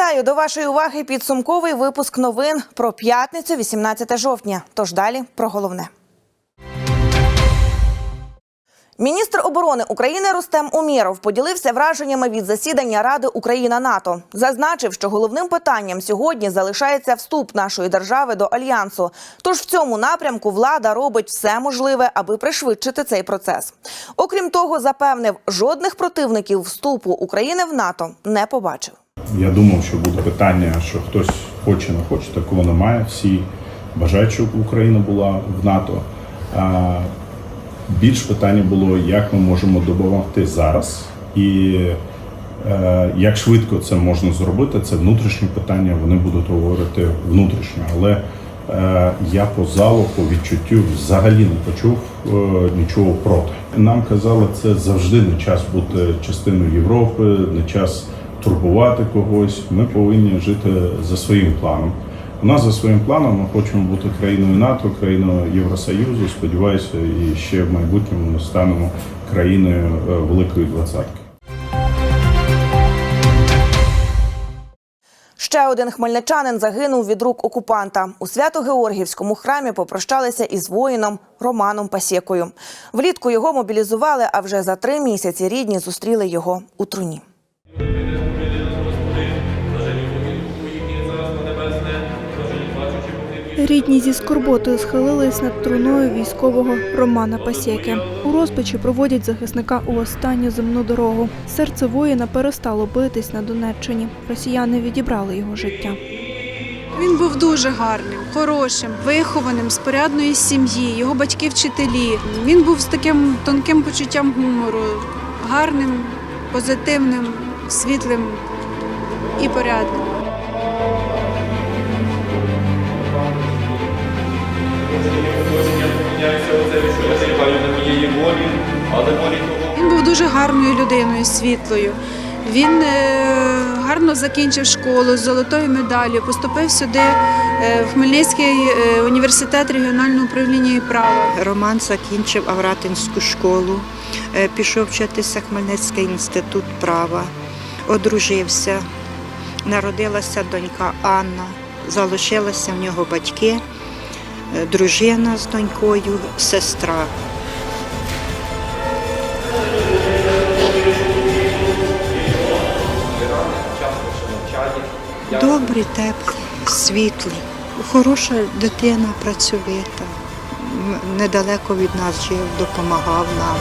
Вітаю до вашої уваги підсумковий випуск новин про п'ятницю, 18 жовтня. Тож далі про головне. Міністр оборони України Рустем Умєров поділився враженнями від засідання Ради Україна НАТО. Зазначив, що головним питанням сьогодні залишається вступ нашої держави до альянсу. Тож в цьому напрямку влада робить все можливе, аби пришвидшити цей процес. Окрім того, запевнив, жодних противників вступу України в НАТО не побачив. Я думав, що буде питання, що хтось хоче, не хоче, такого немає. Всі бажають, щоб Україна була в НАТО. Більш питання було, як ми можемо допомогти зараз, і е, як швидко це можна зробити. Це внутрішнє питання. Вони будуть говорити внутрішньо, але е, я по залу, по відчуттю взагалі не почув е, нічого проти. Нам казали, це завжди не час бути частиною Європи, не час турбувати когось. Ми повинні жити за своїм планом. У нас за своїм планом ми хочемо бути країною НАТО, країною Євросоюзу. Сподіваюся, і ще в майбутньому ми станемо країною е, Великої Двадцятки. Ще один хмельничанин загинув від рук окупанта. У Свято-Георгівському храмі попрощалися із воїном Романом Пасєкою. Влітку його мобілізували, а вже за три місяці рідні зустріли його у труні. Рідні зі скорботою схилились над труною військового Романа Пасєки. У розпачі проводять захисника у останню земну дорогу. Серце воїна перестало битись на Донеччині. Росіяни відібрали його життя. Він був дуже гарним, хорошим, вихованим, з порядної сім'ї, його батьки вчителі. Він був з таким тонким почуттям гумору, гарним, позитивним, світлим і порядним. Він був дуже гарною людиною, світлою. Він е, гарно закінчив школу з золотою медаллю, поступив сюди е, в Хмельницький е, університет регіонального управління і права. Роман закінчив Авратинську школу, пішов вчитися Хмельницький інститут права, одружився, народилася донька Анна, залишилися в нього батьки, дружина з донькою, сестра. Добрий, теплі, світло, хороша дитина, працьовита. Недалеко від нас жив, допомагав нам.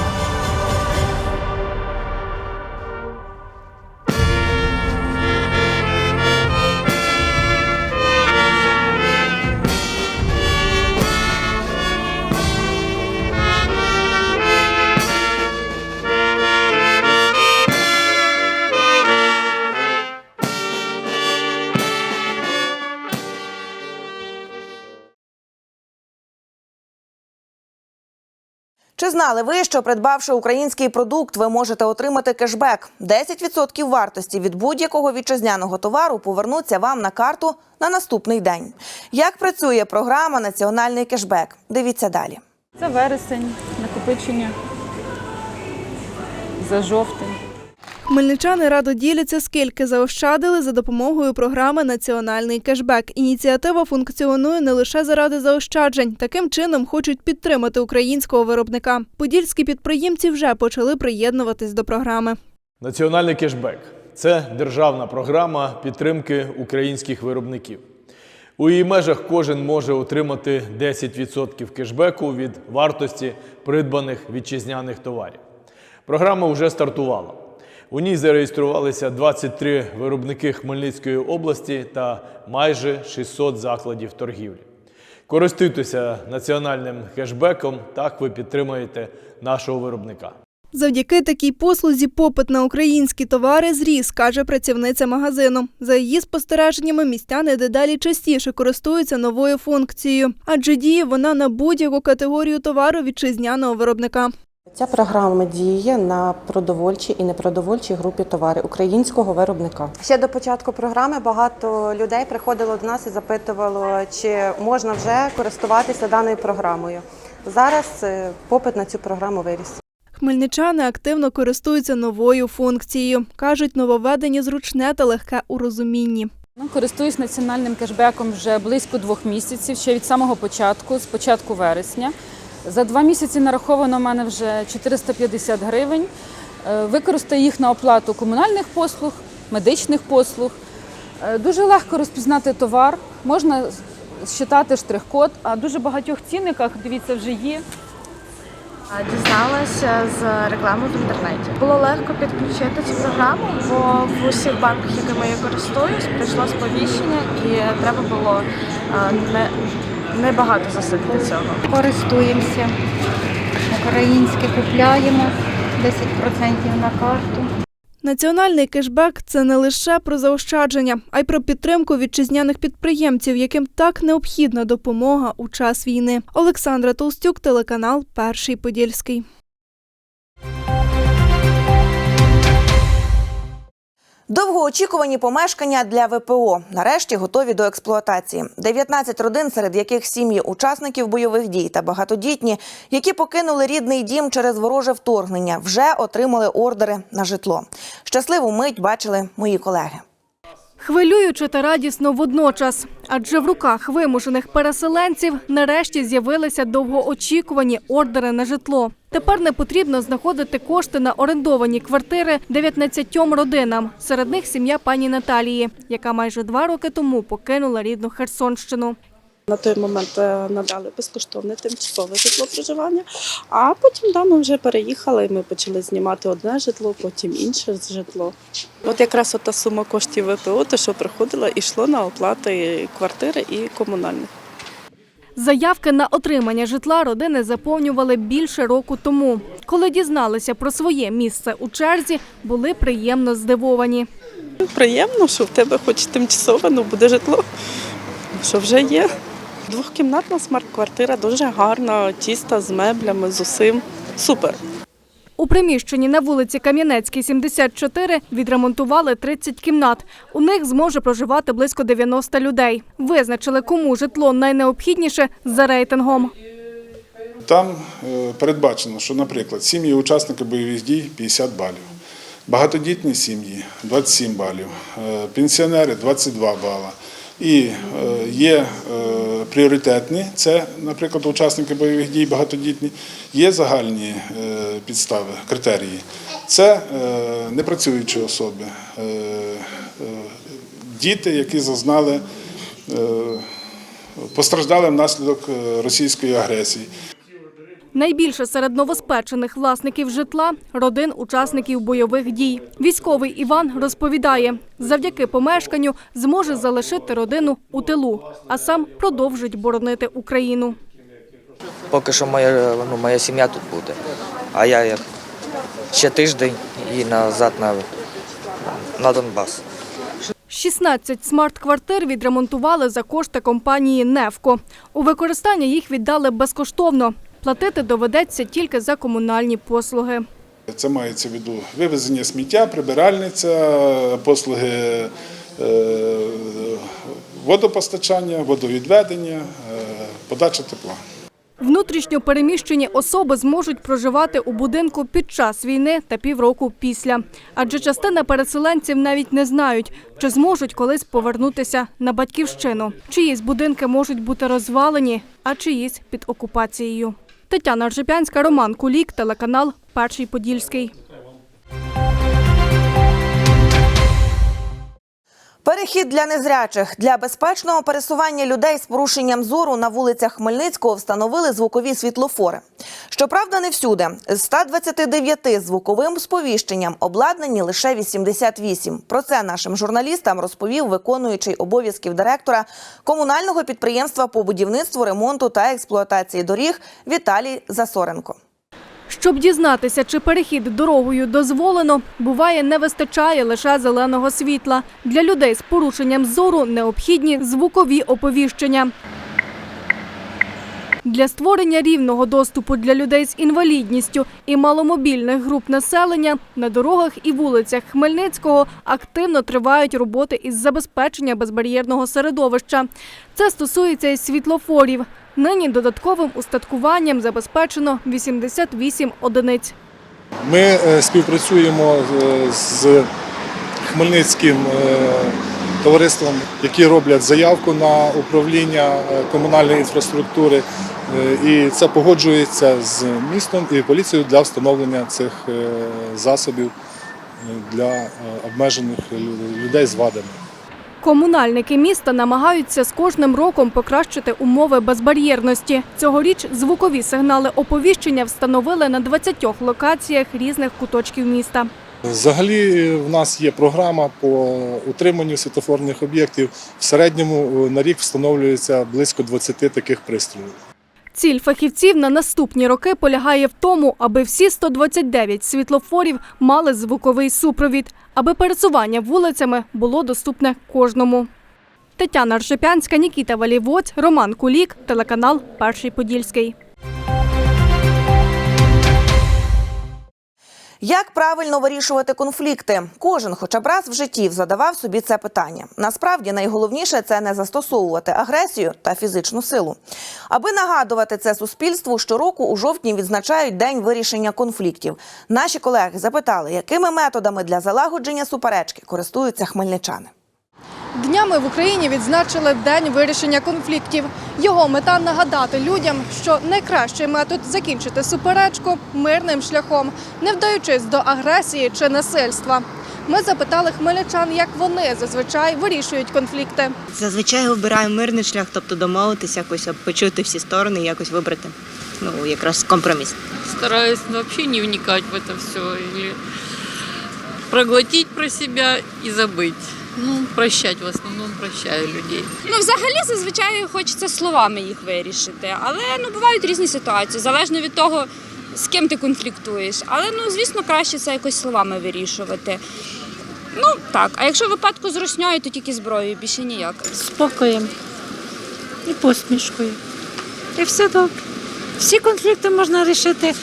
Чи знали ви, що придбавши український продукт, ви можете отримати кешбек? 10% вартості від будь-якого вітчизняного товару повернуться вам на карту на наступний день. Як працює програма Національний кешбек? Дивіться далі. Це вересень, накопичення за жовтень. Хмельничани радо діляться, скільки заощадили за допомогою програми Національний кешбек. Ініціатива функціонує не лише заради заощаджень. Таким чином хочуть підтримати українського виробника. Подільські підприємці вже почали приєднуватись до програми. Національний кешбек це державна програма підтримки українських виробників. У її межах кожен може отримати 10% кешбеку від вартості придбаних вітчизняних товарів. Програма вже стартувала. У ній зареєструвалися 23 виробники Хмельницької області та майже 600 закладів торгівлі. Користуйтеся національним кешбеком, так ви підтримуєте нашого виробника. Завдяки такій послузі попит на українські товари зріс, каже працівниця магазину. За її спостереженнями, містяни дедалі частіше користуються новою функцією, адже діє вона на будь-яку категорію товару вітчизняного виробника. Ця програма діє на продовольчій і непродовольчій групі товарів українського виробника. Ще до початку програми багато людей приходило до нас і запитувало, чи можна вже користуватися даною програмою. Зараз е, попит на цю програму виріс. Хмельничани активно користуються новою функцією. Кажуть, нововведення зручне та легке у розумінні. Ну, користуюсь національним кешбеком вже близько двох місяців, ще від самого початку, з початку вересня. За два місяці нараховано в мене вже 450 гривень. Е, Використаю їх на оплату комунальних послуг, медичних послуг. Е, Дуже легко розпізнати товар, можна считати штрих-код, а дуже багатьох цінниках, дивіться, вже є. Дізналася з реклами в інтернеті. Було легко підключити цю програму, бо в усіх банках, якими я користуюсь, прийшло сповіщення і треба було не, не багато зусиль цього. Користуємося. Українське купляємо 10% на карту. Національний кешбек це не лише про заощадження, а й про підтримку вітчизняних підприємців, яким так необхідна допомога у час війни. Олександра Толстюк, телеканал Перший Подільський. Довгоочікувані помешкання для ВПО нарешті готові до експлуатації. 19 родин, серед яких сім'ї учасників бойових дій та багатодітні, які покинули рідний дім через вороже вторгнення, вже отримали ордери на житло. Щасливу мить бачили мої колеги. Хвилююче та радісно водночас, адже в руках вимушених переселенців нарешті з'явилися довгоочікувані ордери на житло. Тепер не потрібно знаходити кошти на орендовані квартири 19 родинам. Серед них сім'я пані Наталії, яка майже два роки тому покинула рідну Херсонщину. На той момент е, надали безкоштовне тимчасове житло проживання, а потім да, ми вже переїхали і ми почали знімати одне житло, потім інше житло. От якраз та сума коштів ВПО, те, що приходила, йшло на оплати квартири і комунальних. Заявки на отримання житла родини заповнювали більше року тому. Коли дізналися про своє місце у черзі, були приємно здивовані. Приємно, що в тебе хоч тимчасово, ну буде житло, що вже є. Двохкімнатна смарт-квартира дуже гарна, чиста, з меблями, з усім. Супер. У приміщенні на вулиці Кам'янецькій, 74, відремонтували 30 кімнат. У них зможе проживати близько 90 людей. Визначили, кому житло найнеобхідніше за рейтингом. Там е, передбачено, що, наприклад, сім'ї учасники бойових дій 50 балів, багатодітні сім'ї 27 балів, е, пенсіонери 22 бала. І е, є е, пріоритетні, це, наприклад, учасники бойових дій, багатодітні, є загальні е, підстави, критерії. Це непрацюючі особи, діти, які зазнали, постраждали внаслідок російської агресії. Найбільше серед новоспечених власників житла – родин учасників бойових дій. Військовий Іван розповідає, завдяки помешканню зможе залишити родину у тилу, а сам продовжить боронити Україну. Поки що моя, ну, моя сім'я тут буде. А я як ще тиждень і назад на, на Донбас. 16 смарт-квартир відремонтували за кошти компанії «Невко». У використання їх віддали безкоштовно. Платити доведеться тільки за комунальні послуги. Це мається в виду вивезення сміття, прибиральниця, послуги е, водопостачання, водовідведення, е, подача тепла. Внутрішньо переміщені особи зможуть проживати у будинку під час війни та півроку після. Адже частина переселенців навіть не знають, чи зможуть колись повернутися на батьківщину. Чиїсь будинки можуть бути розвалені, а чиїсь під окупацією. Тетяна Ржепянська, Роман Кулік, телеканал Перший Подільський. Перехід для незрячих для безпечного пересування людей з порушенням зору на вулицях Хмельницького встановили звукові світлофори. Щоправда, не всюди. З 129 звуковим сповіщенням обладнані лише 88. Про це нашим журналістам розповів виконуючий обов'язків директора комунального підприємства по будівництву, ремонту та експлуатації доріг Віталій Засоренко. Щоб дізнатися, чи перехід дорогою дозволено, буває не вистачає лише зеленого світла. Для людей з порушенням зору необхідні звукові оповіщення. Для створення рівного доступу для людей з інвалідністю і маломобільних груп населення на дорогах і вулицях Хмельницького активно тривають роботи із забезпечення безбар'єрного середовища. Це стосується і світлофорів. Нині додатковим устаткуванням забезпечено 88 одиниць. Ми е, співпрацюємо е, з Хмельницьким е, товариством, які роблять заявку на управління комунальної інфраструктури. І це погоджується з містом і поліцією для встановлення цих засобів для обмежених людей з вадами. Комунальники міста намагаються з кожним роком покращити умови безбар'єрності. Цьогоріч звукові сигнали оповіщення встановили на 20 локаціях різних куточків міста. Взагалі в нас є програма по утриманню світофорних об'єктів. В середньому е, на рік встановлюється близько 20 таких пристроїв. Ціль фахівців на наступні роки полягає в тому, аби всі 129 світлофорів мали звуковий супровід, аби пересування вулицями було доступне кожному. Тетяна Ржепянська, Нікіта Валівоць, Роман Кулік, телеканал Перший Подільський. Як правильно вирішувати конфлікти? Кожен, хоча б раз в житті, задавав собі це питання. Насправді найголовніше це не застосовувати агресію та фізичну силу. Аби нагадувати це суспільству, щороку у жовтні відзначають день вирішення конфліктів. Наші колеги запитали, якими методами для залагодження суперечки користуються хмельничани. Днями в Україні відзначили день вирішення конфліктів. Його мета нагадати людям, що найкращий метод закінчити суперечку мирним шляхом, не вдаючись до агресії чи насильства. Ми запитали хмельничан, як вони зазвичай вирішують конфлікти. Зазвичай обираємо мирний шлях, тобто домовитися, якось почути всі сторони, і якось вибрати ну якраз компроміс. Стараюсь вообще не вникать в это все или проглотить про себя и забыть. Ну, прощать в основному прощаю людей. Ну, взагалі, зазвичай хочеться словами їх вирішити, але ну бувають різні ситуації, залежно від того, з ким ти конфліктуєш. Але ну, звісно, краще це якось словами вирішувати. Ну так, а якщо в випадку з русньою, то тільки зброєю, більше ніяк. спокоєм і посмішкою. І все добре. Всі конфлікти можна вирішити,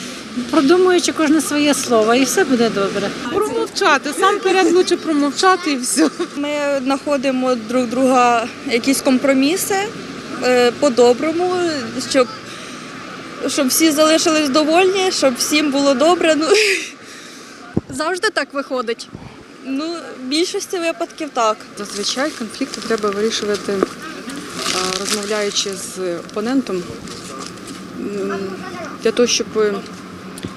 продумуючи кожне своє слово, і все буде добре. Промовчати, сам перед лучше промовчати і все. Ми знаходимо друг друга якісь компроміси е, по-доброму, щоб, щоб всі залишились довольні, щоб всім було добре. Ну, Завжди так виходить. ну в більшості випадків так. Зазвичай конфлікти треба вирішувати, розмовляючи з опонентом, для того, щоб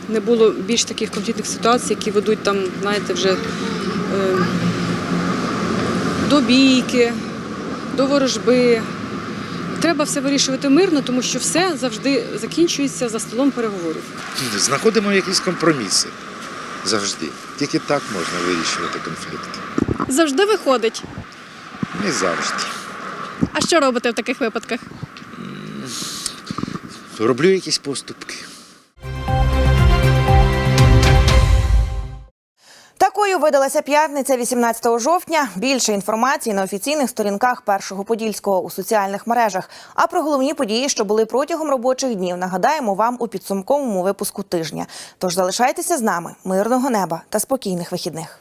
не було більш таких конфліктних ситуацій, які ведуть там, знаєте, вже е, до бійки, до ворожби. Треба все вирішувати мирно, тому що все завжди закінчується за столом переговорів. Знаходимо якісь компроміси завжди. Тільки так можна вирішувати конфлікти. Завжди виходить. Не завжди. А що робите в таких випадках? Роблю якісь поступки. Такою видалася п'ятниця 18 жовтня. Більше інформації на офіційних сторінках першого подільського у соціальних мережах. А про головні події, що були протягом робочих днів, нагадаємо вам у підсумковому випуску тижня. Тож залишайтеся з нами, мирного неба та спокійних вихідних.